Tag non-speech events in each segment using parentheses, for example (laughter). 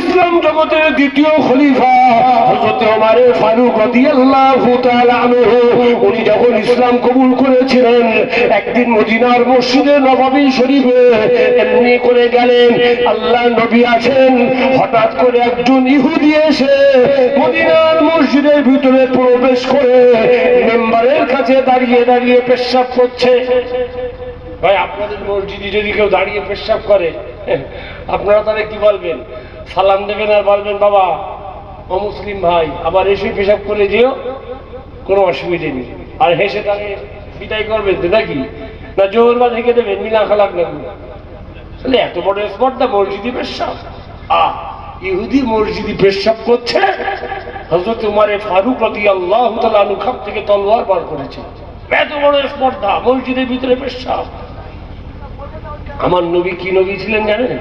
ইসলাম জগতের দ্বিতীয় খলিফা, হযরত ওমর ফারুক উনি যখন ইসলাম কবুল করেছিলেন, একদিন মদিনার মসজিদে নববী শরীফে এমনি করে গেলেন আল্লাহ নবী আছেন, হঠাৎ করে একজন ইহুদি এসে মদিনার মসজিদের ভিতরে প্রবেশ করে মেম্বারের কাছে দাঁড়িয়ে দাঁড়িয়ে পেশাব করছে। ভাই, আপনাদের মসজিদে যদি কেউ দাঁড়িয়ে পেশাব করে আপনারা তাহলে কি বলবেন? সালাম দেবেন আর বলবেন, বাবা অমুসলিম ভাই, আবার এসে পেশাব করে দিও কোনো অসুবিধে নেই। আর হেসে তাকে বিদায় করবেন তো নাকি? না জোর বা থেকে দেবেন, মিলা খালাক না তাহলে এত বড় স্পর্ধা, মসজিদে পেশাব? আ ইহুদি মসজিদে পেশাব করছে? হজরত উমারে ফারুক রদি আল্লাহ তালু খাপ থেকে তলোয়ার বার করেছে। এত বড় স্পর্ধা, মসজিদের ভিতরে পেশাব? আমার নবী কি নবী ছিলেন জানেন?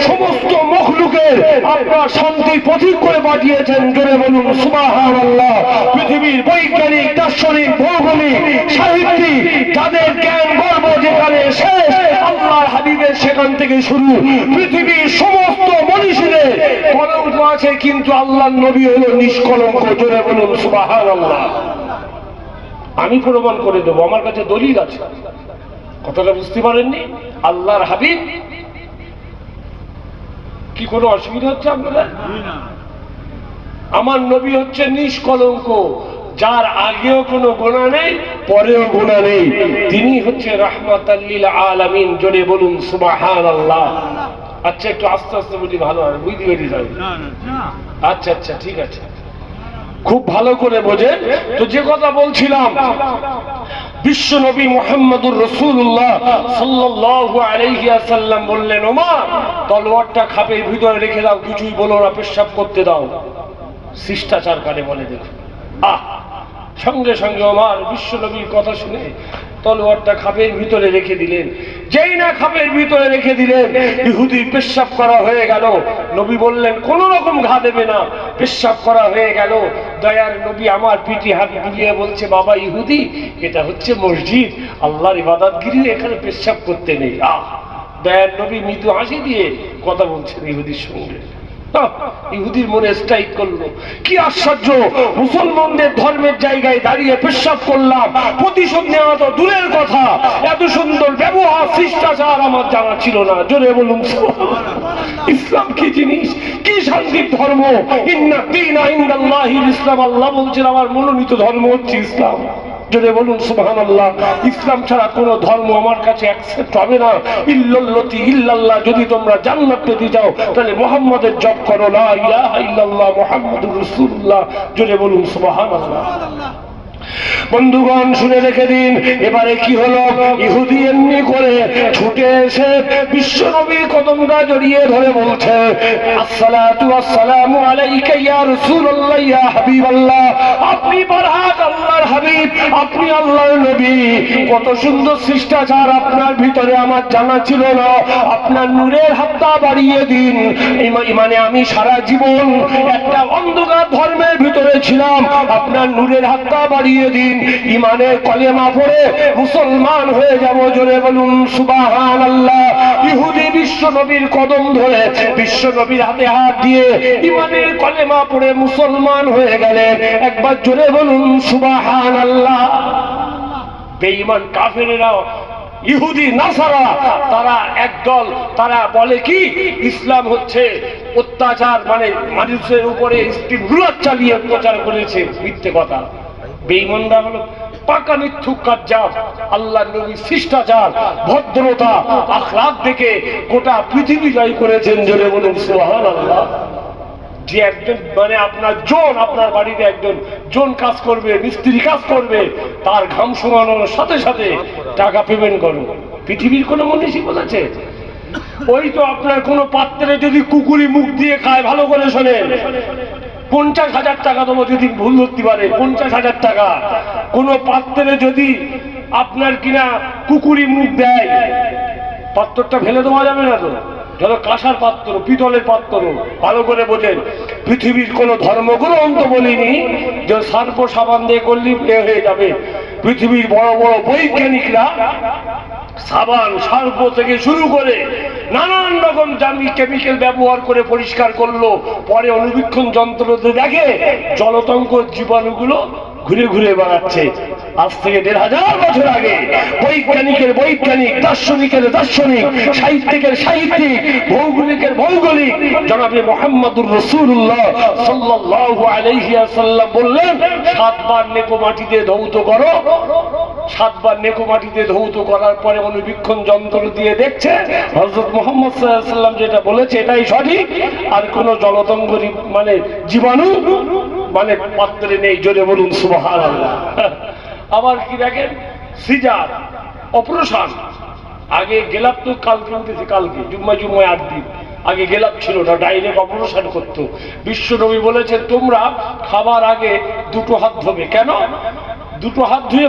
সমস্ত মখলুকের আপনার শান্তির প্রতীক করে পাঠিয়েছেন। জোরে বলুন, সুবহানাল্লাহ। পৃথিবীর বৈজ্ঞানিক, দার্শনিক, ভৌগোলিক সাহিত্যিক যাদের জ্ঞান গর্ব যেখানে শেষ আল্লাহর হাবিবের সেখান থেকে শুরু পৃথিবীর সমস্ত মনীষীদের কলঙ্ক আছে কিন্তু আল্লাহর নবী হলো নিষ্কলঙ্ক জোরে বলুন সুবহানাল্লাহ। আমি প্রমাণ করে দেবো আমার কাছে দলিল আছে। কথাটা বুঝতে পারেননি? আল্লাহর হাবিব? কি কোনো অসুবিধা হচ্ছে আপনাদের? আমার নবী হচ্ছে নিষ্কলঙ্ক। যার আগেও কোনো গোনা নেই পরেও গোনা নেই। তিনি হচ্ছে রাহমাতাল্লিল আলামিন জোরে বলুন সুবাহান আল্লাহ আচ্ছা একটু আস্তে আস্তে বলি ভালো হয় বুঝতে পেরে যাবে আচ্ছা আচ্ছা ঠিক আছে। খুব ভালো করে বোঝেন। তো যে কথা বলছিলাম বিশ্ব নবী মোহাম্মদুর রসুল্লাহ সাল্লাল্লাহু আলাইহি ওয়াসাল্লাম বললেন ওমা তলোয়ারটা খাপের ভিতরে রেখে দাও কিছুই বলো না পেশাব করতে দাও। শিষ্টাচার কারে বলে দেখো। আহ! সঙ্গে সঙ্গে আমার বিশ্ব নবীর কথা শুনে তলোয়ারটা খাপের ভিতরে রেখে দিলেন। যেই না খাপের ভিতরে রেখে দিলেন ইহুদি পেশাব করা হয়ে গেল। নবী বললেন, কোন রকম ঘা দেবে না, পেশাব করা হয়ে গেল। দয়ার নবী আমার পিঠে হাত বুলিয়ে বলছে, বাবা ইহুদি, এটা হচ্ছে মসজিদ, আল্লাহর ইবাদতগিরি এখানে পেশাব করতে নেই। আহ! দয়ার নবী মৃদু হাসি দিয়ে কথা বলছেন ইহুদির সঙ্গে। ইহুদির মনে স্ট্রাইক করল। কি আশ্চর্য, মুসলমানদের ধর্মের জায়গায় দাঁড়িয়ে পেশাব করলাম। প্রতিশোধ নেওয়া তো দূরের কথা। এত সুন্দর ব্যবহার, শিষ্টাচার আমার জানা ছিল না। জোরে বলুন, ইসলাম কি জিনিস? কি শান্তির ধর্ম? ইন্না ইসলাম, আল্লাহ বলছেন, আমার মনোনীত ধর্ম হচ্ছে ইসলাম। জোরে বলুন, সুবহানাল্লাহ। ইসলাম ছাড়া কোনো ধর্ম আমার কাছে অ্যাকসেপ্ট হবে না। ইল্লাল্লাতি ইল্লাল্লাহ, যদি তোমরা জান্নাত পেতে যাও তাহলে মুহাম্মাদের জপ করো, লা ইলাহা ইল্লাল্লাহ মুহাম্মাদুর রাসূলুল্লাহ। জোরে বলুন, সুবহানাল্লাহ। বন্ধুগণ, শুনে রেখে দিন, এবারে কি হলো? ইহুদি এমনি করে ছুটে এসে বিশ্ব নবীর কদমটা জড়িয়ে ধরে বলছে, আসসালাতু আসসালামু আলাইকা ইয়া রাসূলুল্লাহ, ইয়া হাবিবাল্লাহ। আপনি আল্লাহর হাবিব, আপনি আল্লাহর নবী। কত সুন্দর আপনার ভিতরে, আমার জানা ছিল না। আপনার নূরের হাতটা বাড়িয়ে দিন। মানে আমি সারা জীবন একটা অন্ধকার ধর্মের ভিতরে ছিলাম। আপনার নূরের হাতটা বাড়িয়ে দিন ইমানের কলেমা পড়ে মুসলমান হয়ে যাব জোরে বলুন সুবাহান আল্লাহ ইহুদি বিশ্ব নবীর কদম ধরে বিশ্ব নবীর হাতে হাত দিয়ে ইমানের কলেমা পড়ে মুসলমান হয়ে গেলেন। একবার জোরে বলুন সুবাহান আল্লাহ বেঈমান কাফেরেরাও ইহুদি নাসারা, তারা একদল, তারা বলে কি, ইসলাম হচ্ছে অত্যাচার মানে মানুষের উপরে স্টিম চালিয়ে অত্যাচার করেছে। মিথ্যে কথা। বেঈমানরা হলো পাকা মিথ্যুক কাজ্জাব আল্লাহ নবী শিষ্টাচার, ভদ্রতা আখলাক দেখে গোটা পৃথিবী জয় করেছেন জোরে বলুন, সুবহানাল্লাহ। যে একজন মানে আপনার জন, আপনার বাড়িতে একজন, জন কাজ করবে, মিস্ত্রি কাজ করবে, তার ঘাম শুকানোর সাথে সাথে টাকা পেমেন্ট করুন। পৃথিবীর কোনো মনীষী বলেছে? ওই তো আপনার কোনো পাত্রে যদি কুকুরি মুখ দিয়ে খায়, ভালো করে শোনেন। পঞ্চাশ হাজার টাকা দেবো যদি ভুল ধরতে পারে, পঞ্চাশ হাজার টাকা। কোনো পাত্রে যদি আপনার কিনা কুকুরি মুখ দেয়, পাত্রটা ফেলে দেওয়া যাবে না তো? ধরো কাঁসার পাত্র, পিতলের পাত্র, ভালো করে বোঝেন। পৃথিবীর কোনো ধর্মগ্রন্থ বলিনি যে সার্প সাবান দিয়ে করলি হয়ে যাবে। পৃথিবীর বড় বড় বৈজ্ঞানিকরা সাবান সার্প থেকে শুরু করে নানান রকম জামি কেমিক্যাল ব্যবহার করে পরিষ্কার করল। পরে অনুবীক্ষণ যন্ত্রতে দেখে জলতঙ্ক জীবাণুগুলো ঘুরে ঘুরে বেড়াচ্ছে। আজ থেকে দেড় হাজার বছর আগে বৈজ্ঞানিকের, বৈজ্ঞানিক, দার্শনিকের, দার্শনিক, সাহিত্যিকের, সাহিত্যিক, ভৌগোলিকের ভৌগোলিক জনাবে মোহাম্মদুর রসুল্লাহ সাল্লাল্লাহু আলাইহি বললেন, সাতবার নেকো মাটিতে ধৌত করো। সাতবার নেকো মাটিতে ধৌত করার পরে অনুবীক্ষণ যন্ত্র দিয়ে দেখছে হজরত মোহাম্মদ সাল্লাম যেটা বলেছে এটাই সঠিক। আর কোন জলতঙ্গ মানে জীবাণু মানে পাত্রে নেই, জোরে বলুন সুবহান আবার কি দেখেন? Caesar, operation. আগে গেলাপ তো কালকে উঠেছে কালকে জুম্মা জুম্মায় আট দিন। আগে গেলাপ ছিল না ডাইরেক্ট অপারেশন করতো। বিশ্বনবী বলেছেন, তোমরা খাবার আগে দুটো হাত ধোবে। কেন? দুটো হাত ধুয়ে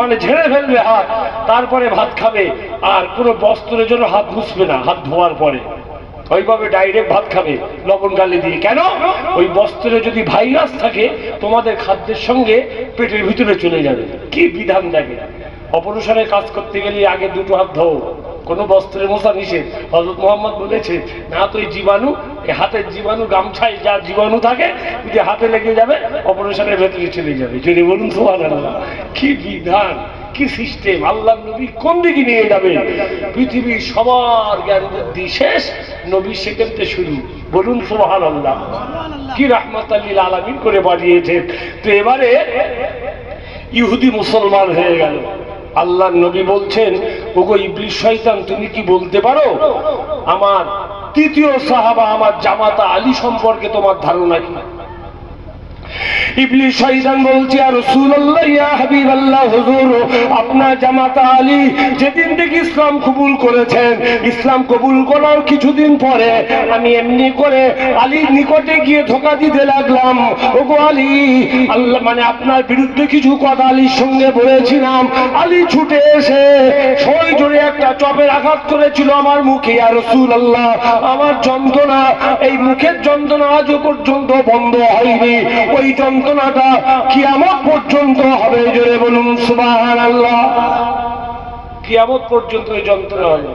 মানে ঝেড়ে ফেলবে হাত, তারপরে ভাত খাবে। আর কোনো বস্ত্রের জন্য হাত মুছবে না, হাত ধোয়ার পরে। ওইভাবে ডাইরেক্ট ভাত খাবে, লবণ গালে দিয়ে। কেন? ওই বস্ত্রে যদি ভাইরাস থাকে, তোমাদের খাদ্যের সঙ্গে পেটের ভিতরে চলে যাবে। কি বিধান দেখে? অপারেশনের কাজ করতে গেলে আগে দুটো হাত ধোও। কোনো বস্ত্রের মশা নিষেধ। হজরত মোহাম্মদ বলেছে, না তো এই জীবাণু হাতের জীবাণু গামছায় যা জীবাণু থাকে, যদি হাতে লেগে যাবে, অপারেশনের ভেতরে চলে যাবে। যদি বলুন, সুবহানাল্লাহ। কি বিধান? কি সিস্টেম? আল্লাহ নবী কোন দিকে নিয়ে যাবে? পৃথিবীর সবার জ্ঞান বুদ্ধি শেষ নবী সেখানতে শুরু। বলুন সুবহান আল্লাহ কি রাহমাত আলামিন করে বাড়িয়েছেন তো এবারে ইহুদি মুসলমান হয়ে গেল। আল্লাহ নবী বলছেন ওগো ইবলিশ শয়তান তুমি কি বলতে পারো? আমার তৃতীয় সাহাবা আমার জামাতা আলী সম্পর্কে তোমার ধারণা কি? ইবলিশ শয়তান বলছে আর রাসূলুল্লাহ, ইয়া আপনার জামাতা আলী যেদিন থেকে ইসলাম কবুল করেছেন, ইসলাম কবুল করার কিছুদিন পরে আমি এমনি করে আলীর নিকটে গিয়ে ধোকা দিতে লাগলাম। ওগো আলী, আল্লাহ মানে আপনার বিরুদ্ধে কিছু কথা আলীর সঙ্গে বলেছিলাম। আলী ছুটে এসে সই জোরে একটা চপের আঘাত করেছিল আমার মুখে আর আল্লাহ আমার যন্ত্রণা, এই মুখের যন্ত্রণা আজও পর্যন্ত বন্ধ হয়নি। ওই যন্ত্রণাটা কিয়ামত পর্যন্ত হবে, জোরে বলুন সুবাহান আল্লাহ কিয়ামত পর্যন্ত ওই যন্ত্রণা হবে।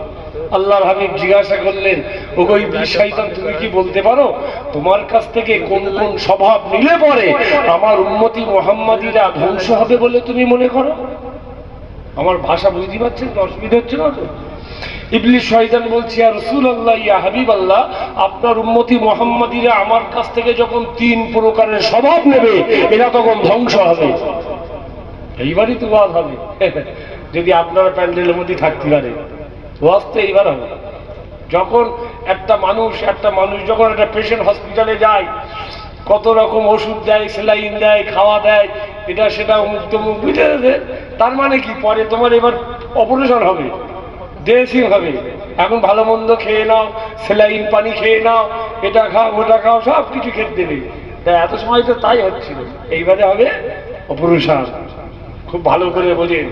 আল্লাহর হাবিব জিজ্ঞাসা করলেন, ওগো ইবলিস তুমি কি বলতে পারো? তোমার কাছ থেকে কোন কোন স্বভাব নিলে পরে আমার উম্মতি মোহাম্মদীরা ধ্বংস হবে বলে তুমি মনে করো? আমার ভাষা বুঝতে পারছেন? অসুবিধা হচ্ছে না তো? ইবলিশ শয়তান বলছি আর রসুল আল্লাহ ইয়া হাবিব আল্লাহ আপনার উন্মতি মোহাম্মদীরা আমার কাছ থেকে যখন তিন প্রকারের স্বভাব নেবে, এরা তখন ধ্বংস হবে। এইবারই তো ওয়াজ হবে। (laughs) যদি আপনারা প্যান্ডেলের মধ্যে থাকতে পারে। ওয়াজ তো এইবার হবে। যখন একটা মানুষ একটা মানুষ যখন একটা পেশেন্ট হসপিটালে যায়, কত রকম ওষুধ দেয় সেলাইন দেয়, খাওয়া দেয়, এটা সেটা অমুক তমুক বুঝে তার মানে কি? পরে তোমার এবার অপারেশন হবে। ড্রেসিং হবে। এখন ভালো মন্দ খেয়ে নাও সেলাইন পানি খেয়ে নাও, এটা খাও, ওটা খাও, সব কিছু খেতে দেবে। এত সময় তো তাই হচ্ছিল। এইবারে হবে অপারেশন খুব ভালো করে বোঝেন।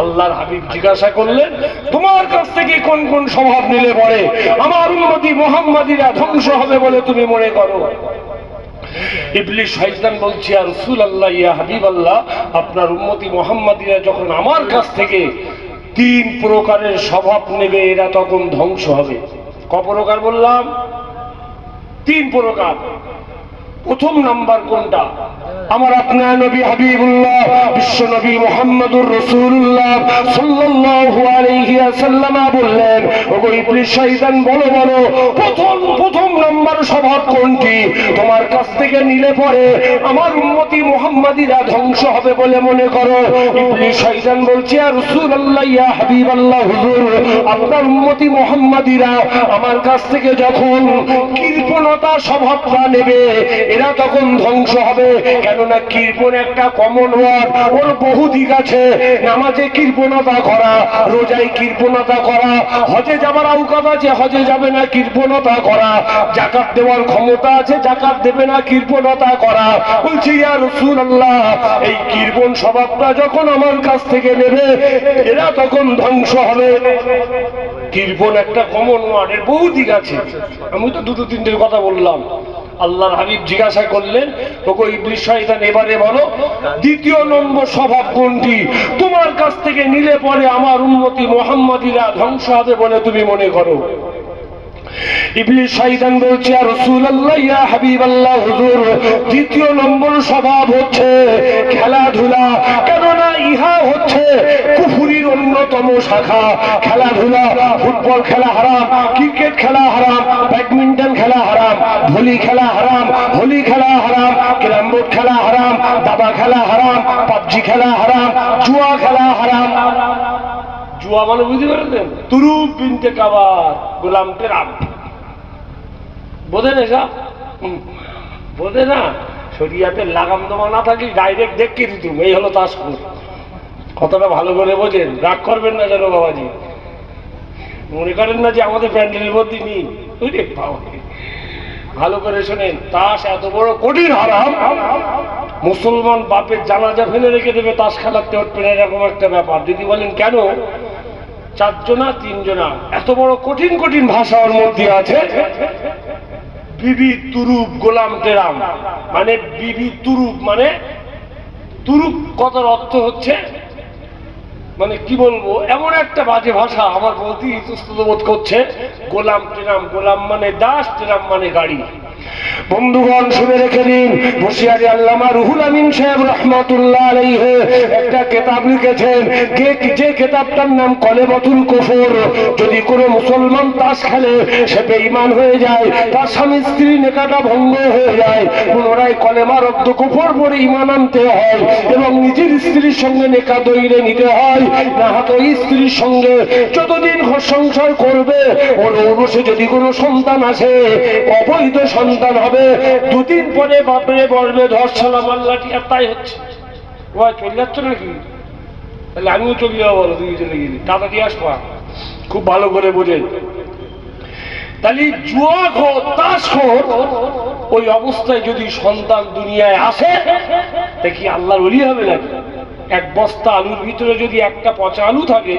আল্লাহর হাবিব জিজ্ঞাসা করলেন, তোমার কাছ থেকে কোন কোন স্বভাব নিলে পরে? আমার উন্নতি মোহাম্মদীরা ধ্বংস হবে বলে তুমি মনে করো? বলছি আর রসুল আল্লাহ ইয়া হাবিব আল্লাহ আপনার উম্মতি মোহাম্মদীরা যখন আমার কাছ থেকে তিন প্রকারের স্বভাব নেবে এরা তখন ধ্বংস হবে। ক প্রকার বললাম? তিন প্রকার। প্রথম নাম্বার কোনটা? আমার আপনার নবী হাবিবুল্লাহ, বিশ্ব নবী মোহাম্মদুর রসুল্লাহ সাল্লাল্লাহু আলাইহি ওয়াসাল্লাম বললেন, ওগো ইবলিস শয়তান, বলো বলো, প্রথম প্রথম নাম্বার স্বভাব কোনটি? তোমার কাছ থেকে নিলে পরে আমার উম্মতি মুহাম্মাদিরা ধ্বংস হবে বলে মনে করো। ইবলিস শয়তান বলছে আর রাসূলুল্লাহ, ইয়া হাবিবাল্লাহ, হুজুর, আপনার উম্মতি মুহাম্মাদিরা আমার কাছ থেকে যখন কৃপণতা স্বভাবটা নেবে এরা তখন ধ্বংস হবে। কেননা কৃপণ একটা কমন ওয়ার্ড ওর বহু দিক আছে। নামাজে কৃপণতা করা, রোজায় কৃপণতা করা। হজে যাবার আউকাত আছে, হজে যাবে না কৃপণতা করা। জাকাত দেওয়ার ক্ষমতা আছে, জাকাত দেবে না কৃপণতা করা। বলছি, ইয়া রাসূলুল্লাহ, এই কৃপণ স্বভাবটা যখন আমার কাছ থেকে নেবে, এরা তখন ধ্বংস হবে। কৃপণ একটা কমন ওয়ার্ড এর বহু দিক আছে। আমি তো দুটো তিনটের কথা বললাম। আল্লাহর হাবিব জিজ্ঞাসা করলেন ওকে ইবলিশ শয়তান, এবারে বলো, দ্বিতীয় নম্বর স্বভাব কোনটি? তোমার কাছ থেকে নিলে পরে আমার উন্নতি মোহাম্মদীরা ধ্বংস হবে বলে তুমি মনে করো। দ্বিতীয় নম্বর স্বভাব হচ্ছে খেলাধুলা। কেননা ইহা হচ্ছে কুফুরির অন্যতম শাখা। খেলাধুলা, ফুটবল খেলা হারাম, ক্রিকেট খেলা হারাম, ব্যাডমিন্টন খেলা হারাম, ভলি খেলা হারাম, হোলি খেলা হারাম, ক্যারাম বোর্ড খেলা হারাম, দাবা খেলা হারাম, পাবজি খেলা হারাম, জুয়া খেলা হারাম। জুয়া মানে বুঝতে পারলেন? তুরুপ বিনতে কাবার গোলাম টেরাম বোঝেন এসব? বোঝে না? শরিয়াতে লাগাম দমা না থাকি ডাইরেক্ট দেখকে দিতুম এই হলো তাসপুর কতটা ভালো করে বোঝেন। রাগ করবেন না যেন বাবাজি। মনে করেন না যে আমাদের প্যান্ডেলের মধ্যে নেই? ভালো করে শোনেন, তাস এত বড় কঠিন হারাম। মুসলমান বাপের জানাজা ফেলে রেখে দেবে, তাস খেলাতে উঠবে না, এরকম একটা ব্যাপার। যদি বলেন, কেন? চারজনা, তিনজনা। এত বড় কঠিন কঠিন ভাষা ওর মধ্যে আছে। বিবি তুরুপ, গোলাম টেরাম মানে বিবি তুরুপ মানে তুরুপ কথার অর্থ হচ্ছে মানে কি বলব, এমন একটা বাজে ভাষা আমার বলতে ইতস্তত বোধ করছে। গোলাম টেরাম গোলাম মানে দাস টেরাম মানে গাড়ি। বন্ধুগণ, শুনে রেখে দিন হুশিয়ারি আল্লামা রুহুল আমিন সাহেব রহমতুল্লাহ আলাইহি একটা কেতাব লিখেছেন। যে কেতাবটার নাম কলেবতুল কুফর। যদি কোনো মুসলমান তাস খেলে, সে বেঈমান হয়ে যায়, তার স্বামী স্ত্রী নেকাটা ভঙ্গ হয়ে যায়। পুনরায় কলেমা রব্দ কুফর পরে ইমান আনতে হয় এবং নিজের স্ত্রীর সঙ্গে নেকা দইরে নিতে হয়। না হয়তো স্ত্রীর সঙ্গে যতদিন ঘর সংসার করবে, ওর ঔরসে যদি কোনো সন্তান আসে, অবৈধ সন্তান হবে। দুদিন পরে বাপরে বলবে, ধর সালাম আল্লাহটি আর তাই হচ্ছে। ও চলে যাচ্ছ নাকি? তাহলে আমিও চলে যাব বলো, তুই চলে গেলি। তাড়াতাড়ি আসবা খুব ভালো করে বোঝেন তাহলে জুয়া খোর তাস খোর ওই অবস্থায় যদি সন্তান দুনিয়ায় আসে দেখি আল্লাহর ওলি হবে নাকি? এক বস্তা আলুর ভিতরে যদি একটা পচা আলু থাকে,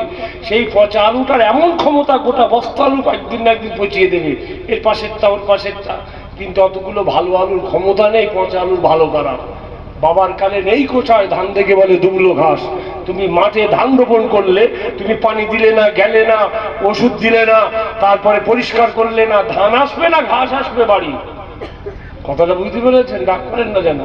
সেই পচা আলুটার এমন ক্ষমতা গোটা বস্তা আলু একদিন না একদিন পচিয়ে দেবে। এর পাশেরটা, ওর পাশেরটা। কিন্তু অতগুলো ভালো আলুর ক্ষমতা নেই, পচা আলুর ভালো করার। বাবার কালে নেই কোচায় ধান দেখে বলে দুবলো ঘাস। তুমি মাঠে ধান রোপণ করলে, তুমি পানি দিলে না, গেলে না, ওষুধ দিলে না, তারপরে পরিষ্কার করলে না, ধান আসবে না, ঘাস আসবে বাড়ি। কথাটা বুঝতে পেরেছেন? ডাক করেন না যেন।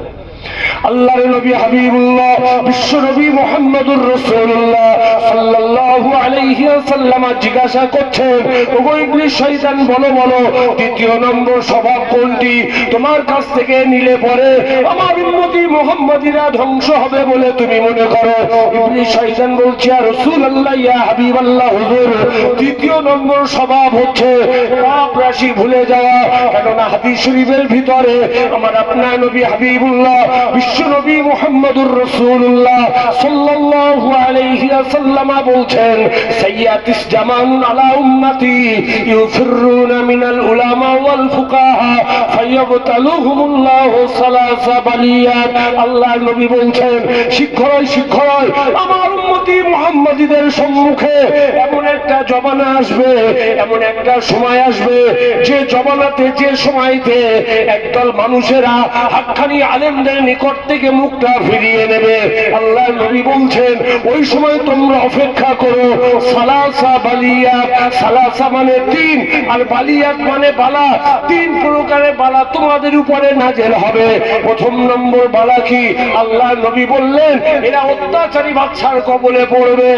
আল্লাহর নবী হাবিবুল্লাহ, বিশ্ব নবী মোহাম্মদুর রাসূলুল্লাহ সাল্লাল্লাহু আলাইহি ওয়াসাল্লাম জিজ্ঞাসা করছেন, ওগো ইবলিস, শয়তান, বলো বলো, দ্বিতীয় নম্বর স্বভাব কোনটি? তোমার কাছ থেকে নিলে পরে আমার উম্মতি মুহাম্মাদিরা ধ্বংস হবে বলে তুমি মনে করো। ইবলিস, শয়তান বলছে আর রাসূলুল্লাহ, ইয়া হাবিবাল্লাহ, হুজুর, দ্বিতীয় নম্বর স্বভাব হচ্ছে পাপ রাশি ভুলে যাওয়া। কেননা হাদিস শরীফের ভিতরে আমার আপনার নবী হাবিবুল্লাহ বিশ্ব নবী মুহাম্মদুর রাসূলুল্লাহ সাল্লাল্লাহু আলাইহি বলছেন, সাইয়াতিস আলা উম্মতি ইউফিরুনা মিনাল উলামা ওয়াল ফুকাহা ফায়াবতালুহুমুল্লাহু সালাসা বালিয়াত। নবী আমার উম্মতি মুহাম্মাদীদের সম্মুখে এমন একটা জমানা আসবে, এমন একটা সময় আসবে, যে জমানাতে, যে সময়তে একদল মানুষেরা হাক্কানি আলেমদের নিকট থেকে মুখটা ফিরিয়ে নেবে। আল্লাহ নবী বলছেন, ওই সময় তোমরা অপেক্ষা করো, সালাসা বালিয়াত। সালাসা মানে তিন, আর বালিয়াত মানে বালা। তিন প্রকারের বালা তোমাদের উপরে নাজেল হবে। প্রথম নম্বর বালা কি? আল্লাহ নবী বললেন, এরা অত্যাচারী বাচ্চার কবলে পড়বে।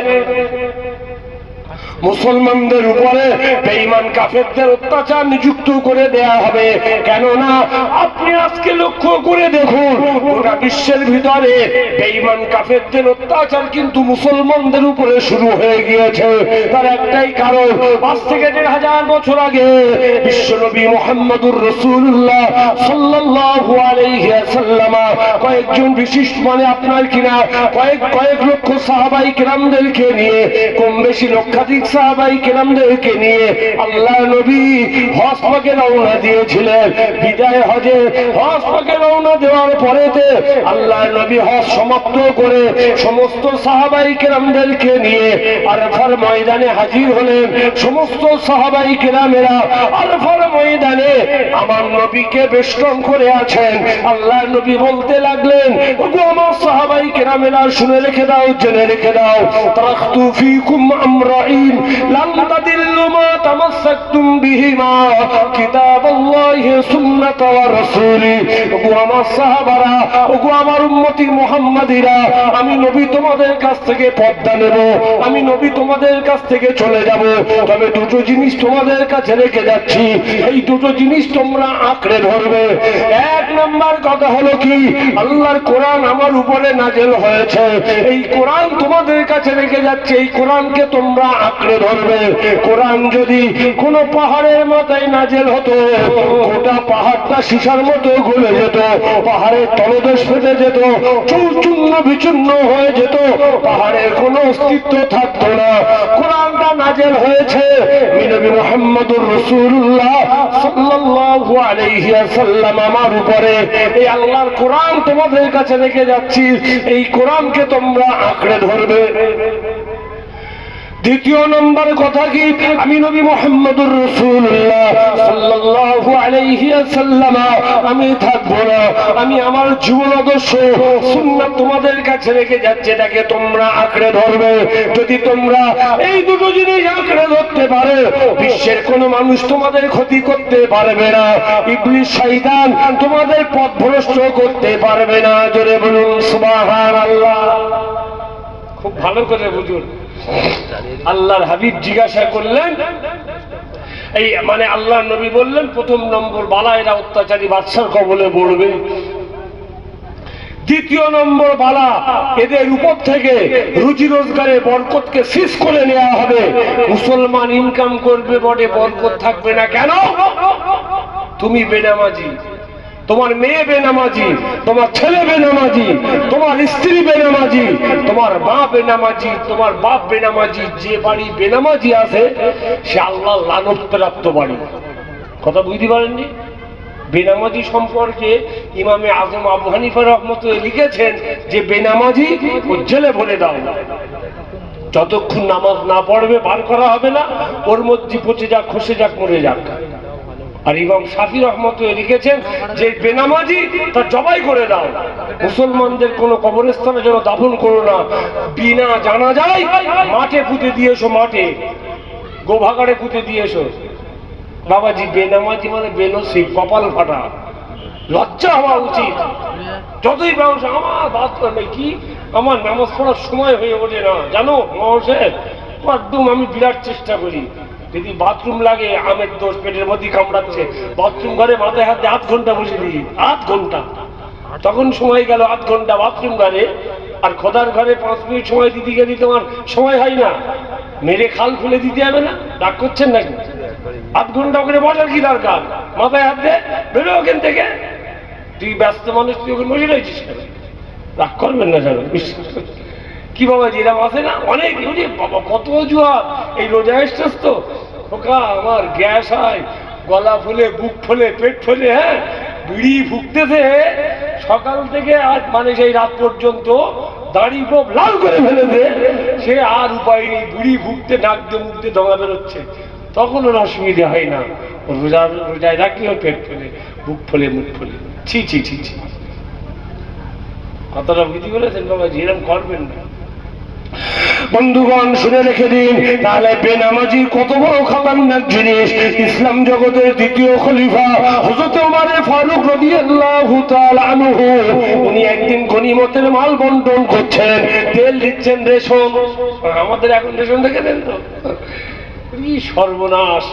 মুসলমানদের উপরে বেঈমান কাফেরদের অত্যাচার নিযুক্ত করে দেয়া হবে। কেননা আপনি আজকে লক্ষ্য করে দেখুন, গোটা বিশ্বের ভিতরে বেঈমান কাফেরদের অত্যাচার কিন্তু মুসলমানদের উপরে শুরু হয়ে গিয়েছে। তার একটাই কারণ, আজ থেকে দেড় হাজার বছর আগে বিশ্বনবী মোহাম্মদুর রসুল্লাহ সাল্লাল্লাহু আলাইহি ওয়াসাল্লাম, কয়েকজন বিশিষ্ট মানে আপনার কিনা, কয়েক কয়েক লক্ষ সাহাবাই কেরামদেরকে নিয়ে কম বেশি লক্ষাধিক নিয়ে আল্লাহ নবী রওনা দিয়েছিলেন। বিদায় হজে রওনা দেওয়ার পরেতে আল্লাহ নবী সমাপ্ত করে সমস্ত নিয়ে আরফার ময়দানে হাজির হলেন। সমস্ত সাহাবাই কেরামেরা আরফার ময়দানে আমার নবীকে বেষ্টন করে আছেন। আল্লাহ নবী বলতে লাগলেন, ওগো আমার সাহাবাই কেরামেরা, শুনে রেখে দাও, জেনে রেখে দাও। তারাখতু ফীকুম আমরাইন আমি নবী তোমাদের কাছ থেকে নেব, আমি নবী তোমাদের কাছ থেকে চলে যাব। তবে দুটো জিনিস তোমাদের কাছে রেখে যাচ্ছি। এই দুটো জিনিস তোমরা আঁকড়ে ধরবে। এক নাম্বার কথা হলো কি? আল্লাহর কোরআন আমার উপরে নাজেল হয়েছে। এই কোরআন তোমাদের কাছে রেখে যাচ্ছে, এই কোরআনকে তোমরা আঁকড়ে ধরবে। কোরআন যদি কোনো পাহাড়ের মাথায় নাজেল হতো, গোটা পাহাড়টা সিসার মতো গলে যেত, পাহাড়ের তলদেশ ফেটে যেত চৌচূর্ণ বিচূর্ণ হয়ে যেত, পাহাড়ের কোনো অস্তিত্ব থাকতো না। কোরআনটা নাজেল হয়েছে। নবী মুহাম্মদুর রাসূলুল্লাহ সাল্লাল্লাহু আলাইহি ওয়াসাল্লাম আমার উপরে। এই আল্লাহর কোরআন তোমাদের কাছে রেখে যাচ্ছি। এই কোরআনকে তোমরা আঁকড়ে ধরবে। দ্বিতীয় নম্বর কথা কি? আমি নবী মোহাম্মদুর রসুল্লাহ আমি থাকব না। আমি আমার জীবন আদর্শ সুন্নাত তোমাদের কাছে রেখে যাচ্ছে, এটাকে তোমরা আঁকড়ে ধরবে। যদি তোমরা এই দুটো জিনিস আঁকড়ে ধরতে পারে, বিশ্বের কোনো মানুষ তোমাদের ক্ষতি করতে পারবে না। ইবলিশ শয়তান তোমাদের পথ ভ্রষ্ট করতে পারবে না। জোরে বলুন, সুবহানাল্লাহ। খুব ভালো করে বুঝুন। আল্লাহর হাবিব জিজ্ঞাসা করলেন, এই মানে আল্লাহ নবী বললেন, প্রথম নম্বর বালা অত্যাচারী বাদশার কবলে পড়বে। দ্বিতীয় নম্বর বালা, এদের উপর থেকে রুজি রোজগারে বরকতকে শেষ করে নেওয়া হবে। মুসলমান ইনকাম করবে বটে, বরকত থাকবে না কেন? তুমি বেনামাজি। তোমার মেয়ে বেনামাজি, তোমার ছেলে বেনামাজি, তোমার স্ত্রী বেনামাজি, তোমার মা বেনামাজি, তোমার বাপ বেনামাজি, যে বাড়ি বেনামাজি আছে, সে আল্লাহ লানত প্রাপ্ত বাড়ি। কথা বুঝতে পারেননি? বেনামাজি সম্পর্কে ইমামে আজম আবু হানিফা রহমত লিখেছেন যে, বেনামাজি ও জেলে ভরে দাও। যতক্ষণ নামাজ না পড়বে, বার করা হবে না, ওর মধ্যে পচে যাক, খসে যাক, মরে যাক। আর ইমাম শাফি রহমত লিখেছেন যে বেনামাজি তা জবাই করে দাও। মুসলমানদের কোন কবরস্থানে যেন দাফন করো না। বিনা জানা যায় মাঠে পুঁতে দিয়ে এসো মাঠে। গোভাগারে পুঁতে দিয়ে এসো। বাবাজি, বেনামাজি মানে বেনসি কপাল ফাটা। লজ্জা হওয়া উচিত। যতই মানুষ, আমার বাদ করবে কি? আমার নামাজ পড়ার সময় হয়ে ওঠে না। জানো মানুষের একদম আমি বিরাট চেষ্টা করি। যদি বাথরুম লাগে, আমের দোষ, পেটের মধ্যে কামড়াচ্ছে। বাথরুম ঘরে মাথায় হাতে আধ ঘণ্টা বসে দিই, আধ ঘণ্টা। তখন সময় গেল আধ ঘণ্টা বাথরুম ঘরে, আর খোদার ঘরে পাঁচ মিনিট সময় দিতে গেলে তোমার সময় হয় না। মেরে খাল খুলে দিতে হবে না? ডাক করছেন নাকি? আধ ঘণ্টা করে বসার কি দরকার? মাথায় হাত দে বেরো ওখান থেকে। তুই ব্যস্ত মানুষ, তুই ওখানে বসে রয়েছিস রাগ করবেন না জানো বিশ্বাস। কি বাবা যেরাম আছে না, অনেক ওরে বাবা, কত অজুহাত, এই রোজা এসছিস তো? ওকা আমার গ্যাস হয় গলা ফুলে, বুক ফুলে, পেট ফুলে হ্যাঁ? বিড়ি ফুকতেছে, সকাল থেকে আজ মানে সেই রাত পর্যন্ত দাড়ি খুব লাল করে ফেলেছে, সে আর উপায় নেই, বিড়ি ফুকতে, নাক দিয়ে মুখ বেরোচ্ছে। তখন ওর অসুবিধা হয় না রোজা, রোজায় রাখলেও পেট ফেলে, বুক ফলে, মুখ ফলে। ছি ছি ছি ছি। কতটা বুঝতে বলেছেন বাবা যেরকম করবেন না। বন্ধুগণ, শুনে রেখে দিন, তাহলে বেনামাজি কত বড় খতরনাক জিনিস। ইসলাম জগতের দ্বিতীয় খলিফা হযরত ওমর ফারুক রাদিয়াল্লাহু তাআলা আনহু। উনি একদিন গনিমতের মাল বন্টন করছেন, তেল দিচ্ছেন রেশন আমাদের এখন রেশন দেখে দেন তো। কি সর্বনাশ।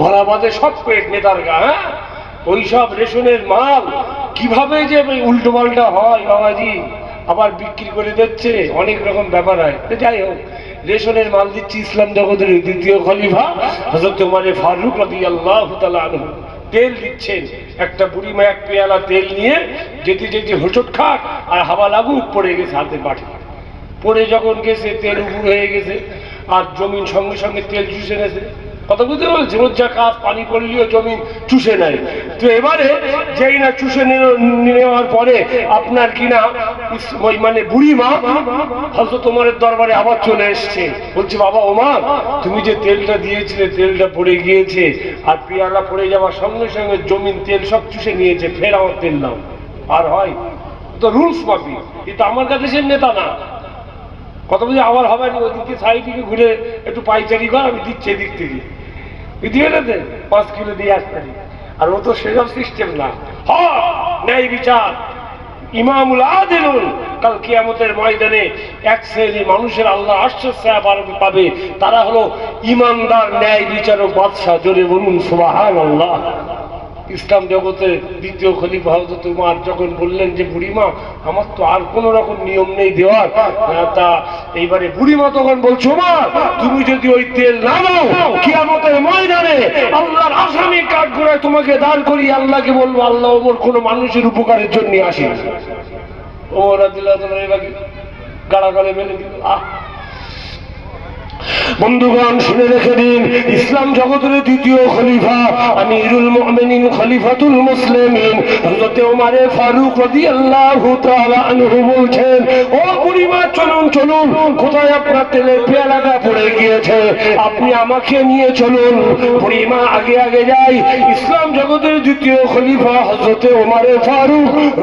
গলা বাঁধে সব পেট নেতার গা হ্যাঁ? ওই সব রেশনের মাল, কীভাবে যে উল্টো পাল্টা হয় বাবাজি? আবার বিক্রি করে দিচ্ছে, অনেক রকম ব্যাপার হয়। তো যাই হোক, রেশনের মাল দিচ্ছি ইসলাম জগতের দ্বিতীয় খলিফা হজরত উমারে ফারুক রবি আল্লাহ আনহু। তেল দিচ্ছেন, একটা বুড়ি মা এক পেয়ালা তেল নিয়ে যেতে যেতে হোঁচট খাট আর হাওয়া লাগুক, পড়ে গেছে হাতে বাটি। পড়ে যখন গেছে, তেল উপুর হয়ে গেছে, আর জমিন সঙ্গে সঙ্গে তেল চুষে গেছে কথা বুঝতে ওর যা কাজ পানি পড়লেও জমিন চুষে নেয়। তো এবারে যেই না চুষে নেওয়ার পরে আপনার কিনা ওই মানে বুড়ি মা হয়তো তোমার দরবারে আবার চলে এসছে। বলছে, বাবা ওমা তুমি যে তেলটা দিয়েছিলে, তেলটা পড়ে গিয়েছে আর পেয়ালা পড়ে যাওয়ার সঙ্গে সঙ্গে জমিন তেল সব চুষে নিয়েছে, ফের আমার তেল নাও। আর হয়? তো রুলস মাফি কিন্তু আমার কাছে সে নেতা না। কত বুঝে আবার হবে না ওইদিকে সাইড দিকে ঘুরে একটু পাইচারি কর, আমি দিচ্ছি এদিক থেকে। পাঁচ কিলো দিয়ে আসতে পারি। আর ও তো সিস্টেম না। ন্যায় বিচার। কাল ময়দানে এক শ্রেণি মানুষের আল্লাহ আশ্চর্য পাবে তারা হলো ইমানদার, ন্যায় বিচারক, বাদশাহ, জোরে বলুন সুবাহ আল্লাহ ইসলাম জগতের দ্বিতীয় খলিফা হজরত উমার যখন বললেন যে, বুড়িমা, আমার তো আর কোন রকম নিয়ম নেই দেওয়ার। তা এইবারে বুড়িমা তখন বলছো, উমার, তুমি যদি ওই তেল না দাও, কিয়ামতের ময়দানে আল্লাহর আসামি কাঠ ঘোড়ায় তোমাকে দাঁড় করি আল্লাহকে বলব, আল্লাহ ওমর কোনো মানুষের উপকারের জন্য আসে ওমর আদিল্লাহ গাড়া গালে মেলে দিল। আহ বন্ধুগণ, শুনে রেখে দিন, ইসলাম জগতের দ্বিতীয় খলিফা, আমিরুল খলিফাতুল মুসলিমিন। ওমরে ফারুক রাদিয়াল্লাহু তাআলা আনহু বলছেন, ও বুড়িমা, চলুন চলুন, কোথায় আপনার তেলের পেয়ালাটা পড়ে গিয়েছে? আপনি আমাকে নিয়ে চলুন। বুড়িমা, আগে আগে যাই। ইসলাম জগতের দ্বিতীয় খলিফা হযরত ওমরে ফারুক